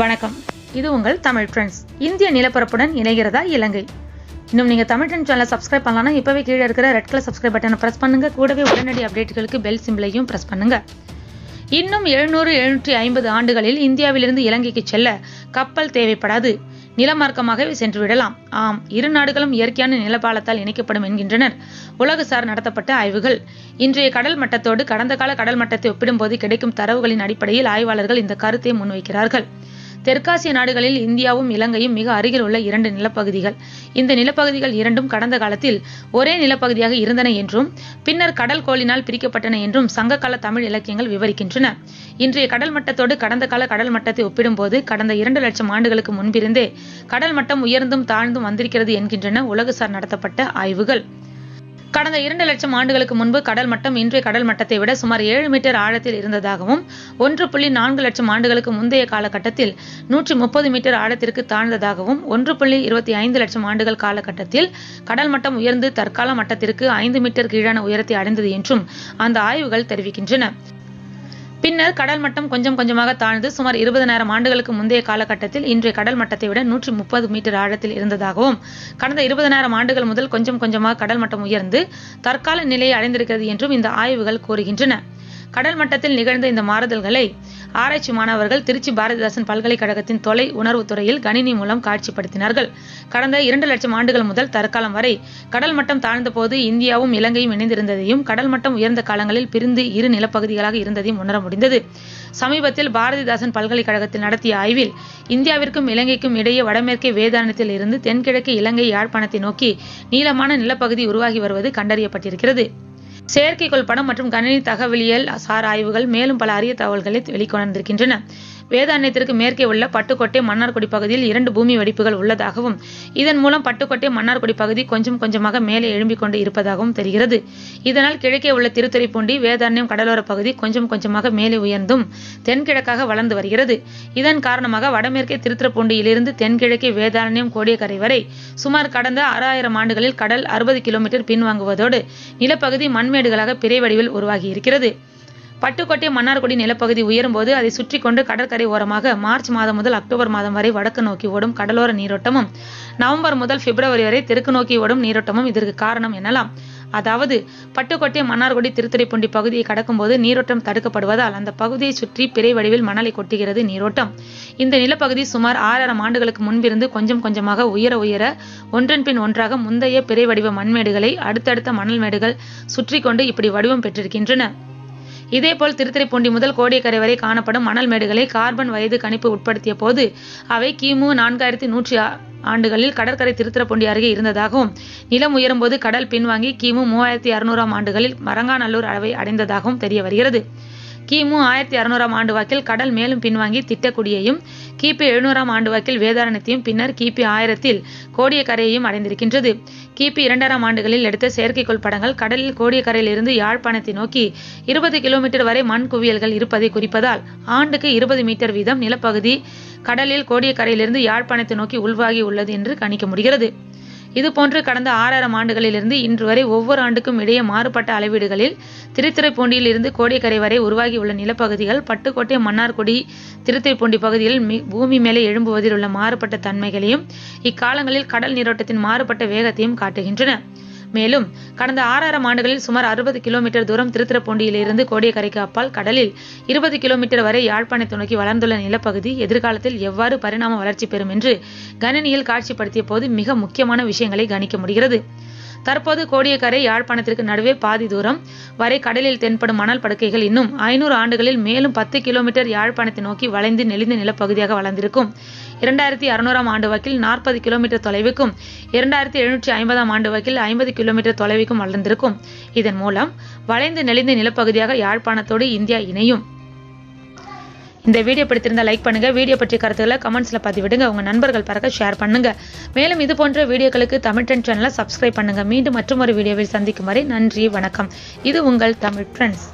வணக்கம். இது உங்கள் தமிழ் ஃப்ரெண்ட்ஸ் இந்திய நிலப்பரப்புடன் இணைகிறதா இலங்கை? இன்னும் நீங்கள் தமிழ் ட்ரெண்ட் சேனலை சப்ஸ்கிரைப் பண்ணலாம்னா இப்போவே கீழே இருக்கிற ரெட் கலர் சப்ஸ்கிரைப் பட்டனை ப்ரெஸ் பண்ணுங்க. கூடவே உடனடி அப்டேட்டுகளுக்கு பெல் சிம்பிளையும் ப்ரெஸ் பண்ணுங்க. இன்னும் எழுநூறு எழுநூற்றி ஐம்பது ஆண்டுகளில் இந்தியாவிலிருந்து இலங்கைக்கு செல்ல கப்பல் தேவைப்படாது. நிலமார்க்கமாகவே சென்று விடலாம். ஆம் இரு நாடுகளும் இயற்கையான நிலப்பாலத்தால் இணைக்கப்படும் என்கின்றனர். உலகசார் நடத்தப்பட்ட ஆய்வுகள். இன்றைய கடல் மட்டத்தோடு கடந்த கால கடல் மட்டத்தை ஒப்பிடும்போது கிடைக்கும் தரவுகளின் அடிப்படையில் ஆய்வாளர்கள் இந்த கருத்தை முன்வைக்கிறார்கள். தெற்காசிய நாடுகளில் இந்தியாவும் இலங்கையும் மிக அருகில் உள்ள இரண்டு நிலப்பகுதிகள். இந்த நிலப்பகுதிகள் இரண்டும் கடந்த காலத்தில் ஒரே நிலப்பகுதியாக இருந்தன என்றும் பின்னர் கடல் கோளினால் பிரிக்கப்பட்டன என்றும் சங்ககால தமிழ் இலக்கியங்கள் விவரிக்கின்றன. இன்றைய கடல் மட்டத்தோடு கடந்த கால கடல் மட்டத்தை ஒப்பிடும்போது கடந்த இரண்டு லட்சம் ஆண்டுகளுக்கு முன்பிருந்தே கடல் மட்டம் உயர்ந்தும் தாழ்ந்தும் வந்திருக்கிறது என்கின்றன உலகசார் நடத்தப்பட்ட ஆய்வுகள். கடந்த இரண்டு லட்சம் ஆண்டுகளுக்கு முன்பு கடல் மட்டம் இன்றைய கடல் மட்டத்தை விட சுமார் ஏழு மீட்டர் ஆழத்தில் இருந்ததாகவும் ஒன்று புள்ளி நான்கு லட்சம் ஆண்டுகளுக்கு முந்தைய காலகட்டத்தில் நூற்றி முப்பது மீட்டர் ஆழத்திற்கு தாழ்ந்ததாகவும் ஒன்று புள்ளி இருபத்தி ஐந்து லட்சம் ஆண்டுகள் காலகட்டத்தில் கடல் மட்டம் உயர்ந்து தற்கால மட்டத்திற்கு ஐந்து மீட்டர் கீழான உயரத்தை அடைந்தது என்றும் அந்த ஆய்வுகள் தெரிவிக்கின்றன. பின்னர் கடல் மட்டம் கொஞ்சம் கொஞ்சமாக தாழ்ந்து சுமார் இருபதனாயிரம் ஆண்டுகளுக்கு முந்தைய காலகட்டத்தில் இன்றைய கடல் மட்டத்தை விட நூற்றி முப்பது மீட்டர் ஆழத்தில் இருந்ததாகவும் கடந்த இருபதனாயிரம் ஆண்டுகள் முதல் கொஞ்சம் கொஞ்சமாக கடல் மட்டம் உயர்ந்து தற்கால நிலையை அடைந்திருக்கிறது என்றும் இந்த ஆய்வுகள் கூறுகின்றன. கடல் மட்டத்தில் நிகழ்ந்த இந்த மாறுதல்களை ஆராய்ச்சி மாணவர்கள் திருச்சி பாரதிதாசன் பல்கலைக்கழகத்தின் தொலை உணர்வு துறையில் கணினி மூலம் காட்சிப்படுத்தினார்கள். கடந்த இரண்டு லட்சம் ஆண்டுகள் முதல் தற்காலம் வரை கடல் மட்டம் தாழ்ந்த போது இந்தியாவும் இலங்கையும் இணைந்திருந்ததையும் கடல் மட்டம் உயர்ந்த காலங்களில் பிரிந்து இரு நிலப்பகுதிகளாக இருந்ததையும் உணர முடிந்தது. சமீபத்தில் பாரதிதாசன் பல்கலைக்கழகத்தில் நடத்திய ஆய்வில் இந்தியாவிற்கும் இலங்கைக்கும் இடையே வடமேற்கே வேதாரணத்தில் இருந்து தென்கிழக்கு இலங்கை யாழ்ப்பாணத்தை நோக்கி நீளமான நிலப்பகுதி உருவாகி வருவது கண்டறியப்பட்டிருக்கிறது. செயற்கைக்கோள் படம் மற்றும் கணினி தகவலியல் சார் ஆய்வுகள் மேலும் பல அரிய தகவல்களை வெளிக்கொண்டிருக்கின்றன வேதாண்யத்திற்கு மேற்கே உள்ள பட்டுக்கோட்டை மன்னார்குடி பகுதியில் இரண்டு பூமி வெடிப்புகள் உள்ளதாகவும் இதன் மூலம் பட்டுக்கோட்டை மன்னார்குடி பகுதி கொஞ்சம் கொஞ்சமாக மேலே எழும்பிக் கொண்டு இருப்பதாகவும் தெரிகிறது. இதனால் கிழக்கே உள்ள திருத்துறைப்பூண்டி வேதாண்யம் கடலோர பகுதி கொஞ்சம் கொஞ்சமாக மேலே உயர்ந்தும் தென்கிழக்காக வளர்ந்து வருகிறது. இதன் காரணமாக வடமேற்கே திருத்துறைப்பூண்டியிலிருந்து தென்கிழக்கே வேதாரண்யம் கோடியக்கரை வரை சுமார் கடந்த ஆறாயிரம் ஆண்டுகளில் கடல் அறுபது கிலோமீட்டர் பின்வாங்குவதோடு நிலப்பகுதி மண்மேடுகளாக பிறை வடிவில் உருவாகி இருக்கிறது பட்டுக்கோட்டை மன்னார்குடி நிலப்பகுதி உயரும்போது அதை சுற்றி கொண்டு கடற்கரை ஓரமாக மார்ச் மாதம் முதல் அக்டோபர் மாதம் வரை வடக்கு நோக்கி ஓடும் கடலோர நீரோட்டமும் நவம்பர் முதல் பிப்ரவரி வரை தெற்கு நோக்கி ஓடும் நீரோட்டமும் இதற்கு காரணம் எனலாம். அதாவது பட்டுக்கோட்டை மன்னார்குடி திருத்துறைப்பூண்டி பகுதியை கடக்கும்போது நீரோட்டம் தடுக்கப்படுவதால் அந்த பகுதியை சுற்றி பிறை வடிவில் மணலை கொட்டுகிறது நீரோட்டம். இந்த நிலப்பகுதி சுமார் ஆறாயிரம் ஆண்டுகளுக்கு முன்பிருந்து கொஞ்சம் கொஞ்சமாக உயர உயர ஒன்றன் பின் ஒன்றாக முந்தைய பிறை வடிவ மண்மேடுகளை அடுத்தடுத்த மணல் மேடுகள் சுற்றி கொண்டு இப்படி வடிவம் பெற்றிருக்கின்றன. இதேபோல் திருத்துறைப்பூண்டி முதல் கோடியக்கரை வரை காணப்படும் மணல் மேடுகளை கார்பன் வயது கணிப்பு உட்படுத்திய போது அவை கிமு நான்காயிரத்தி நூற்றி ஆண்டுகளில் கடற்கரை திருத்துறைப்பூண்டி அருகே இருந்ததாகவும் நிலம் உயரும்போது கடல் பின்வாங்கி கிமு மூவாயிரத்தி அறுநூறாம் ஆண்டுகளில் மரங்காநல்லூர் அளவை அடைந்ததாகவும் தெரிய வருகிறது. கிமு ஆயிரத்தி அறுநூறாம் ஆண்டு வாக்கில் கடல் மேலும் பின்வாங்கி திட்டக்குடியையும் கிபி எழுநூறாம் ஆண்டு வாக்கில் வேதாரணத்தையும் பின்னர் கிபி ஆயிரத்தில் கோடியக்கரையையும் அடைந்திருக்கின்றது. கிபி இரண்டாயிரம் ஆண்டுகளில் எடுத்த செயற்கைக்கோள் படங்கள் கடலில் கோடியக்கரையிலிருந்து யாழ்ப்பாணத்தை நோக்கி இருபது கிலோமீட்டர் வரை மண் குவியல்கள் இருப்பதை குறிப்பதால் ஆண்டுக்கு இருபது மீட்டர் வீதம் நிலப்பகுதி கடலில் கோடியக்கரையிலிருந்து யாழ்ப்பாணத்தை நோக்கி உள்வாகி உள்ளது என்று கணிக்க முடிகிறது. இதுபோன்று கடந்த ஆறாயிரம் ஆண்டுகளிலிருந்து இன்று வரை ஒவ்வொரு ஆண்டுக்கும் இடையே மாறுபட்ட அளவீடுகளில் திருத்துறைப்பூண்டியில் இருந்து கோடிக்கரை வரை உருவாகியுள்ள நிலப்பகுதிகள் பட்டுக்கோட்டை மன்னார்குடி திருத்துறைப்பூண்டி பகுதியில் பூமி மேலே எழும்புவதில் உள்ள மாறுபட்ட தன்மைகளையும் இக்காலங்களில் கடல் நீரோட்டத்தின் மாறுபட்ட வேகத்தையும் காட்டுகின்றன. மேலும் கடந்த ஆறாயிரம் ஆண்டுகளில் சுமார் அறுபது கிலோமீட்டர் தூரம் திருத்திரப்பூண்டியிலிருந்து கோடியக்கரைக்கு அப்பால் கடலில் இருபது கிலோமீட்டர் வரை யாழ்ப்பாணத்தை நோக்கி வளர்ந்துள்ள நிலப்பகுதி எதிர்காலத்தில் எவ்வாறு பரிணாம வளர்ச்சி பெறும் என்று கணினியில் காட்சிப்படுத்திய போது மிக முக்கியமான விஷயங்களை கணிக்க முடிகிறது. தற்போது கோடியக்கரை யாழ்ப்பாணத்திற்கு நடுவே பாதி தூரம் வரை கடலில் தென்படும் மணல் படுக்கைகள் இன்னும் ஐநூறு ஆண்டுகளில் மேலும் பத்து கிலோமீட்டர் யாழ்ப்பாணத்தை நோக்கி வளைந்து நெளிந்த நிலப்பகுதியாக வளர்ந்திருக்கும். இரண்டாயிரத்தி அறுநூறாம் ஆண்டு வாக்கில் நாற்பது கிலோமீட்டர் தொலைவுக்கும் இரண்டாயிரத்தி எழுநூற்றி ஐம்பதாம் ஆண்டு வாக்கில் ஐம்பது கிலோமீட்டர் தொலைவுக்கும் வளர்ந்திருக்கும். இதன் மூலம் வளைந்து நெளிந்த நிலப்பகுதியாக யாழ்ப்பாணத்தோடு இந்தியா இணையும். இந்த வீடியோ பிடித்திருந்தால் லைக் பண்ணுங்க. வீடியோ பற்றிய கருத்துக்களை கமெண்ட்ஸ்ல பதிவிடுங்க. உங்க நண்பர்கள் பறக்க ஷேர் பண்ணுங்க. மேலும் இது போன்ற வீடியோக்களுக்கு தமிழ் டென் சேனலை சப்ஸ்கிரைப் பண்ணுங்க. மீண்டும் மற்றொரு வீடியோவில் சந்திக்கும் வரை நன்றி வணக்கம். இது உங்கள் தமிழ் ஃப்ரெண்ட்ஸ்